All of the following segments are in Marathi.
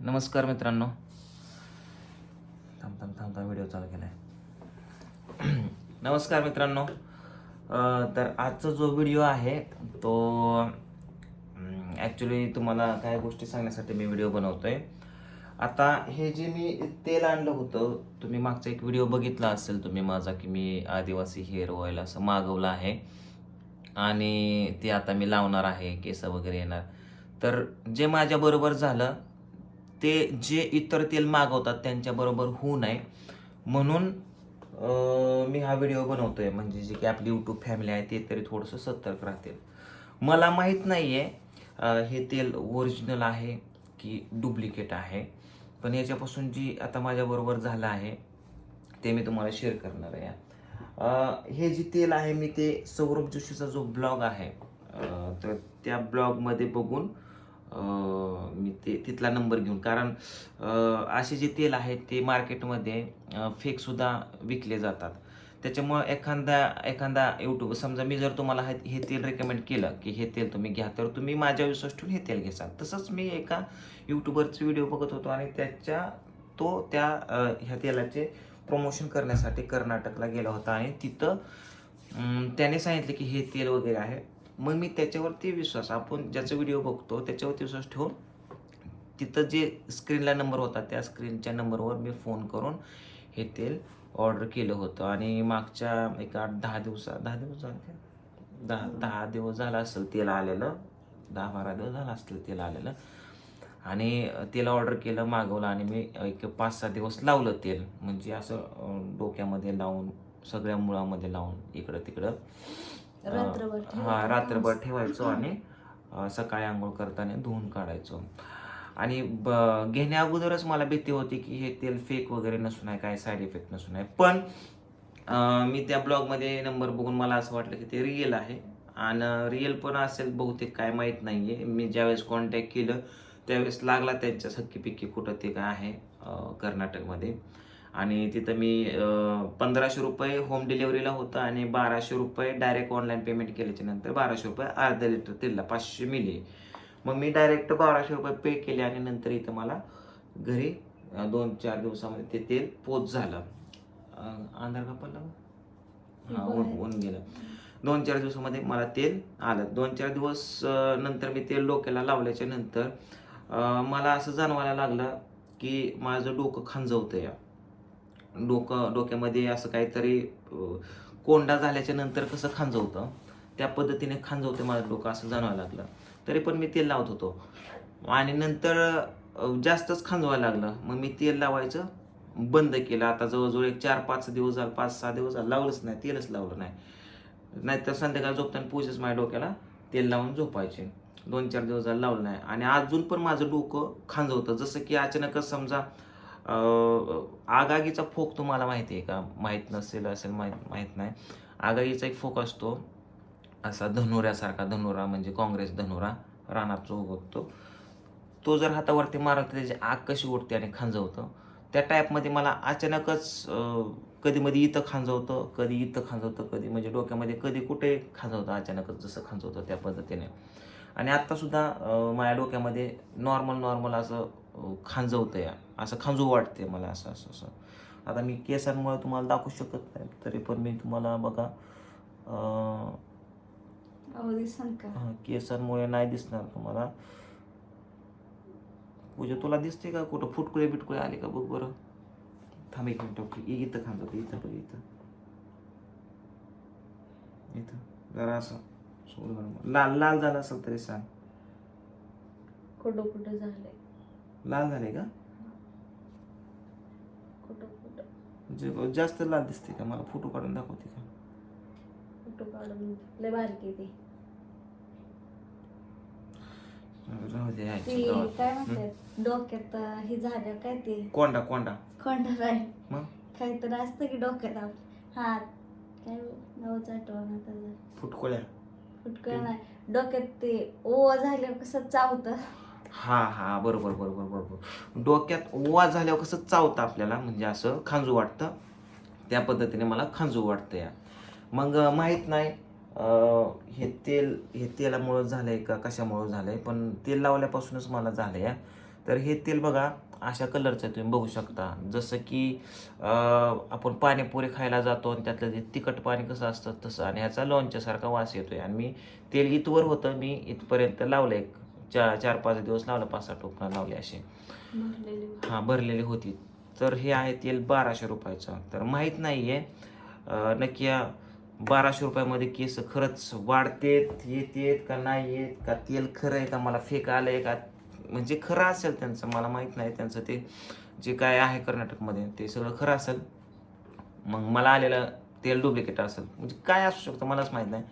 नमस्कार मित्रांनो. थांब थांब थांब थांब व्हिडिओ चालू केला आहे नमस्कार मित्रांनो. तर आजचा जो व्हिडिओ आहे तो ॲक्च्युली तुम्हाला काय गोष्टी सांगण्यासाठी मी व्हिडिओ बनवतो आहे आता हे जे मी तेल आणलं होतं तुम्ही मागचा एक व्हिडिओ बघितला असेल तुम्ही माझा की मी आदिवासी हेअर ऑइल असं मागवलं आहे. आणि ते आता मी लावणार आहे केस वगैरे येणार. तर जे माझ्याबरोबर झालं ते जे इतर तेल मागवतात त्यांच्याबरोबर होऊ नये. म्हणून मी हा व्हिडिओ बनवतो आहे म्हणजे जे की आपली यूट्यूब फॅमिली आहे ते तरी थोडंसं सतर्क राहतील. मला माहीत नाही आहे हे तेल ओरिजिनल आहे की डुप्लिकेट आहे. पण याच्यापासून जी आता माझ्याबरोबर झालं आहे ते मी तुम्हाला शेअर करणार आहे. हे जे तेल आहे मी ते सौरभ जोशीचा जो ब्लॉग आहे तर त्या ब्लॉगमध्ये बघून मी ते तिथला नंबर घेऊन. कारण असे जे तेल आहेत ते मार्केटमध्ये फेकसुद्धा विकले जातात. त्याच्यामुळं एखादा एखादा यूट्यूब समजा मी जर तुम्हाला हे हे तेल रेकमेंड केलं की हे तेल तुम्ही घ्या तर तुम्ही माझ्या विश्वास ठेवून हे तेल घेसाल. तसंच मी एका यूट्यूबरचे व्हिडिओ बघत होतो आणि त्याच्या तो त्या ह्या तेलाचे प्रमोशन करण्यासाठी कर्नाटकला गेला होता. आणि तिथं त्याने सांगितलं की हे तेल वगैरे आहे. मग मी त्याच्यावरती विश्वास आपण ज्याचा व्हिडिओ बघतो त्याच्यावरती विश्वास ठेवून तिथं जे स्क्रीनला नंबर होता त्या स्क्रीनच्या नंबरवर मी फोन करून हे तेल ऑर्डर केलं होतं. आणि मागच्या एक आठ दहा दिवसा दहा दिवस झाले दहा दहा दिवस झाला असेल तेल आलेलं. दहा बारा दिवस झाला असतील तेल आलेलं. आणि तेल ऑर्डर केलं मागवलं आणि मी एक पाच सहा दिवस लावलं तेल. म्हणजे असं डोक्यामध्ये लावून सगळ्या मुळामध्ये लावून इकडं तिकडं रात्रभर. हा रात्रभर ठेवायचो आणि सकाळी आंघोळ करताना धुवून काढायचो. आणि ब घेण्या अगोदरच मला भीती होती की हे तेल फेक वगैरे नसून आहे काय साईड इफेक्ट नसून आहे. पण मी त्या ब्लॉगमध्ये नंबर बघून मला असं वाटलं की ते रिअल आहे. आणि रिअल पण असेल बहुतेक काय माहीत नाही आहे मी ज्यावेळेस कॉन्टॅक्ट केलं त्यावेळेस लागला त्यांच्या सक्की पिक्की कुठं ते काय आहे कर्नाटकमध्ये. आणि तिथं मी पंधराशे रुपये होम डिलेवरीला होतं आणि बाराशे रुपये डायरेक्ट ऑनलाईन पेमेंट केल्याच्यानंतर बाराशे रुपये अर्धा लिटर तेलला पाचशे मिली. मग मी डायरेक्ट बाराशे रुपये पे केले आणि नंतर इथं मला घरी दोन चार दिवसामध्ये ते तेल पोच झालं. अं, अंधार का पडला? का? हा ऊन ऊन गेलं. दोन चार दिवसामध्ये मला तेल आलं. दोन चार दिवस नंतर मी तेल डोक्याला लावल्याच्या नंतर मला असं जाणवायला लागलं की माझं डोकं खांजवतं या डोकं डोक्यामध्ये असं काहीतरी कोंडा झाल्याच्यानंतर कसं खांजवतं त्या पद्धतीने खांजवते माझं डोकं असं जाणवायला लागलं. तरी पण मी तेल लावत होतो. आणि नंतर जास्तच खांजवायला लागलं. मग मी तेल लावायचं बंद केलं. आता जवळजवळ एक चार पाच दिवस झालं पाच सहा दिवस झालं लावलंच नाही तेलच लावलं नाही. नाहीतर संध्याकाळी झोपताना पूजेच माझ्या डोक्याला तेल लावून झोपायचे. दोन चार दिवस झालं लावलं नाही. आणि अजून पण माझं डोकं खांजवतं. जसं की अचानकच समजा आगागीचा फोक तुम्हाला माहिती आहे का? माहीत नसेल असेल माहीत माहीत नाही. आगागीचा एक फोक असतो असा धनुऱ्यासारखा धनुरा म्हणजे काँग्रेस धनुरा रानात जो उगवतो तो जर हातावरती मारत त्याची आग कशी उठते आणि खांजवतं? त्या टाईपमध्ये मला अचानकच कधी मध्ये इथं खांजवतं कधी इथं खांजवतं कधी म्हणजे डोक्यामध्ये कधी कुठे खांजवतं अचानकच जसं खांजवतं त्या पद्धतीने. आणि आत्तासुद्धा माझ्या डोक्यामध्ये नॉर्मल नॉर्मल असं खांजवतं या असं खांजू वाटते मला असं असं असं. आता मी केसांमुळे तुम्हाला दाखवू शकत नाही तरी पण मी तुम्हाला बघा केसांमुळे नाही दिसणार तुम्हाला. पूजा तुला दिसते का कुठं? फुटकुळे बिटकुळे आले का? बघ बरं. थांब एक मिनिट इथं खांदा इथं बघ इथं. इथं. जरा असं. सोड बरं. लाल लाल झालं असेल तरी सांग. कुठं कुठं झालंय? लाल झाले का? कुठं कुठं? म्हणजे जास्त लाल दिसते का? मला फोटो काढून दाखवते का? कुठं काढून लय बारकी ती. राहू दे ती यायची गावात. काय म्हणतात? डोक्यात हे झालं काय ते? कोंडा कोंडा. कोणतं राहील मग? काहीतरी असतं की डोक्यात आप- हा काय नावच आठवण त्याचं फुटकुळ्या. फुटकं नाही. डोक्यात ते ओ झाल्यावर कसं चावतं? हा हा बरोबर बरोबर बरोबर. डोक्यात ओवा झाल्यावर कसं चावतं आपल्याला? म्हणजे असं खांजू वाटतं? त्या पद्धतीने मला खांजू वाटतं या. मग माहीत नाही हे तेल हे तेलामुळं झालंय का कशामुळं झालंय? पण तेल लावल्यापासूनच मला झालंय तर हे तेल बघा अशा कलरचं तुम्ही बघू शकता. जसं की आपण पाणीपुरी खायला जातो आणि त्यातलं जे तिखट पाणी कसं असतं तसं. आणि ह्याचा लोणच्यासारखा वास येतोय. आणि मी तेल इथवर होतं मी इथपर्यंत लावलं एक चार चार पाच दिवस लावलं पाच सहा टोपणं लावले असे हां भरलेली होती. तर हे आहे तेल बाराशे रुपयाचं. तर माहीत नाही आहे नक्की या बाराशे रुपयामध्ये केस खरंच वाढतेत येतेत का नाही येत का तेल खरं आहे का मला फेक आलं आहे का म्हणजे खरं असेल त्यांचं मला माहीत नाही त्यांचं ते जे काय आहे कर्नाटकमध्ये ते सगळं खरं असेल. मग मला आलेलं तेल डुप्लिकेट असेल. म्हणजे काय असू शकतं मलाच माहीत नाही.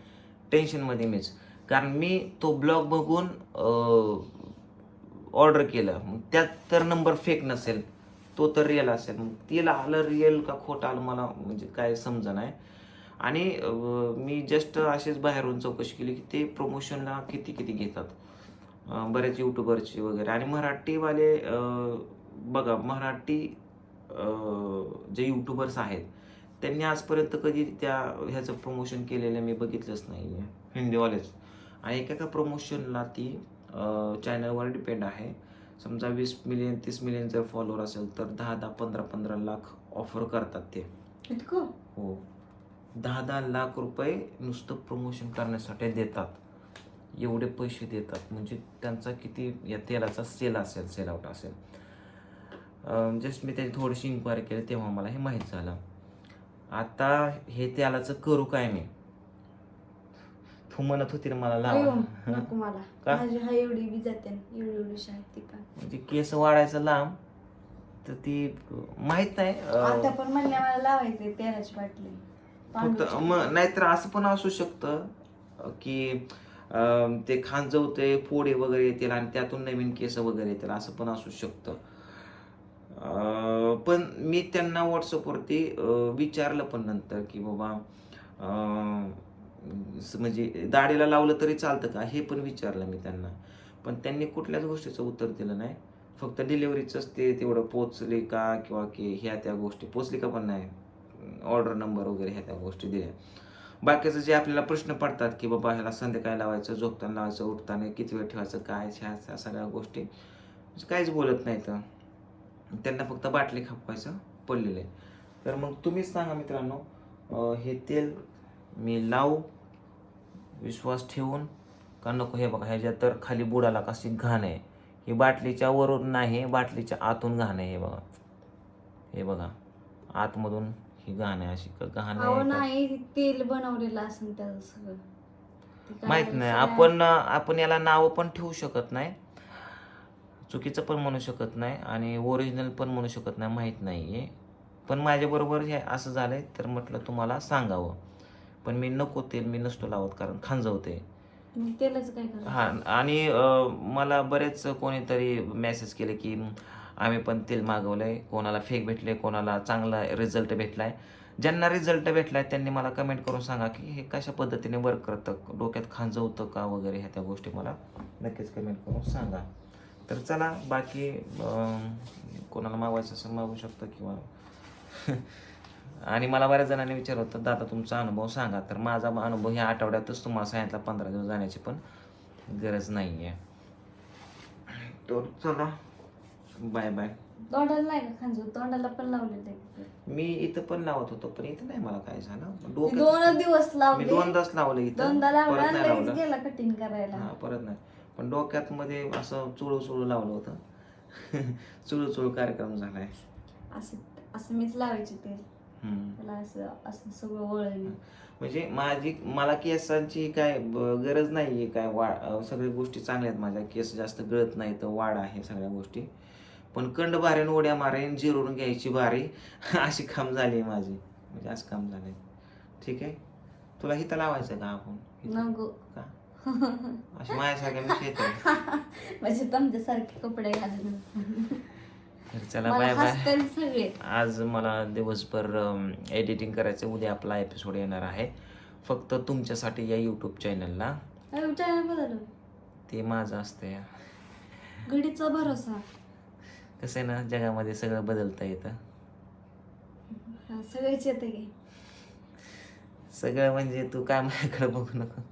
टेन्शनमध्ये मीच. कारण मी तो ब्लॉग बघून ऑर्डर केलं. मग त्यात तर नंबर फेक नसेल. तो तर रिअल असेल. मग तिला आलं रिअल का खोटं आलं मला म्हणजे काय समजा नाही आणि मी जस्ट असेच बाहेरून चौकशी केली की ते प्रमोशनला किती किती घेतात. बरेच यूट्यूबरचे वगैरे. आणि मराठीवाले बघा मराठी जे यूट्यूबर्स आहेत त्यांनी आजपर्यंत कधी त्या ह्याचं प्रमोशन केलेलं मी बघितलंच नाही आहे हिंदीवालेच. आणि एका प्रमोशनला ती चॅनलवर डिपेंड आहे. समजा वीस मिलियन तीस मिलियन जर फॉलोअर असेल तर दहा दहा पंधरा पंधरा लाख ऑफर करतात ते. इतकं? हो. दहा दहा लाख रुपये नुसतं प्रमोशन करण्यासाठी देतात. एवढे पैसे देतात. म्हणजे त्यांचा किती या तेलाचा सेल असेल सेल आउट असेल. जस्ट मी त्याची थोडीशी इन्क्वायरी केली तेव्हा मला हे माहीत झालं. आता हे तेलाचं करू काय मी? तू म्हणत होती मला का? हा एवढी बी जाते ना, एवढी एवढी शाळेत ती पण. म्हणजे केस वाढायचं लांब तर ती माहीत नाही अं, आता पण म्हणल्या मला लावायचे तेलाची बाटली. फक्त. मग नाहीतर असं पण असू शकतं की ते खांजवते फोडे वगैरे येतील आणि त्यातून नवीन केस वगैरे येतील असं पण असू शकतं. पण मी त्यांना व्हॉट्सअपवरती विचारलं पण नंतर की बाबा स- म्हणजे दाढीला लावलं तरी चालतं का? हे पण विचारलं मी त्यांना. पण त्यांनी कुठल्याच गोष्टीचं उत्तर दिलं नाही. फक्त डिलिव्हरीचंच ते तेवढं पोचले का किंवा की ह्या त्या गोष्टी पोचली का पण नाही. ऑर्डर नंबर वगैरे ह्या त्या गोष्टी दिल्या. बाकीचं जे आपल्याला प्रश्न पडतात की बाबा ह्याला संध्याकाळी लावायचं झोपताना लावायचं उठताना किती वेळ ठेवायचं काय ह्या ह्या सगळ्या गोष्टी म्हणजे काहीच बोलत नाहीत. त्यांना फक्त बाटली खपवायचं पडलेलं आहे. तर मग तुम्हीच सांगा मित्रांनो हे तेल मी लावू विश्वास ठेवून का नको हे बघा ह्याच्यात तर खाली बुडाला कशी घाण आहे. ही बाटलीच्या वरून नाही बाटलीच्या आतून घाण आहे हे बघा. हे बघा आतमधून ही आहे अशी क- घाण अहो आहे का- नाही तेल बनवलेलं असेल त्याचं सगळं. ते काय माहीत नाही सगळं- आपण आपण याला नाव पण ठेवू शकत नाही. चुकीचं पण म्हणू शकत नाही आणि ओरिजिनल पण म्हणू शकत नाही माहीत नाही आहे पण माझ्याबरोबर हे असं झालंय तर म्हटलं तुम्हाला सांगावं. पण मी नको तेल मी नसतो लावत कारण खांजवते. मग तेलच काय करायचं? हा आणि अं, मला बरेच कोणीतरी मेसेज केले की आम्ही पण तेल मागवलं आहे कोणाला फेक भेटले कोणाला चांगला रिझल्ट भेटला आहे ज्यांना रिझल्ट भेटला आहे त्यांनी मला कमेंट करून सांगा की हे कशा पद्धतीने वर्क करतं? डोक्यात खांजवतं का वगैरे ह्या त्या गोष्टी मला नक्कीच कमेंट करून सांगा. तर चला बाकी कोणाला मागवायचं असं मागू शकतं किंवा आणि मला बऱ्याच जणांनी विचारलं होतं दादा तुमचा अनुभव सांगा. तर माझा अनुभव ह्या आठवड्यातच तुम्हाला सांगितला पंधरा दिवस जाण्याची पण गरज नाही आहे तर चला. Bye bye. तोंडाला नाही का खांजू तोंडाला पण लावलेलं आहे. मी इथं पण लावत होतो पण इथं नाही मला काय झालं. मी डोक्यात दोन दिवस मी लावले दोनदाच लावलं इथं. दोनदा लावला परत नाही लगेच लावलं. गेला कटिंग करायला. हा परत नाही. पण डोक्यात मध्ये असं चुळू चुळू लावलं होतं. चुळू चुळू कार्यक्रम झालाय. असं असं मीच लावायचे हम्म. त्याला असं असं सगळं वळण म्हणजे माझी मला केसांची काय ब- गरज नाही आहे काय वा अं, सगळ्या गोष्टी चांगल्या आहेत माझ्या. केस जास्त गळत नाही तर वाढ आहे सगळ्या गोष्टी. पण कंड बारेन उड्या मारेन जिरून घ्यायची बारी. अशी काम झाली आहे माझी. म्हणजे असं काम झालंय. ठीक आहे? तुला हिथं लावायचं का आपण? इथं? नको. का? अशी माझ्यासारख्या मिशी येते म्हणजे तुमच्यासारखे कपडे घालून. तर चला मला बाय बाय हसतील सगळे. आज मला दिवसभर एडिटिंग करायचं. उद्या आपला एपिसोड येणार आहे. फक्त तुमच्यासाठी या यूट्यूब चॅनलला चॅनल बदल ते माझं असतं घडीचा भरोसा. कसं आहे ना जगामध्ये सगळं बदलता येतं. सगळेच येते की. सगळं म्हणजे तू काय माझ्याकडे बघू नको.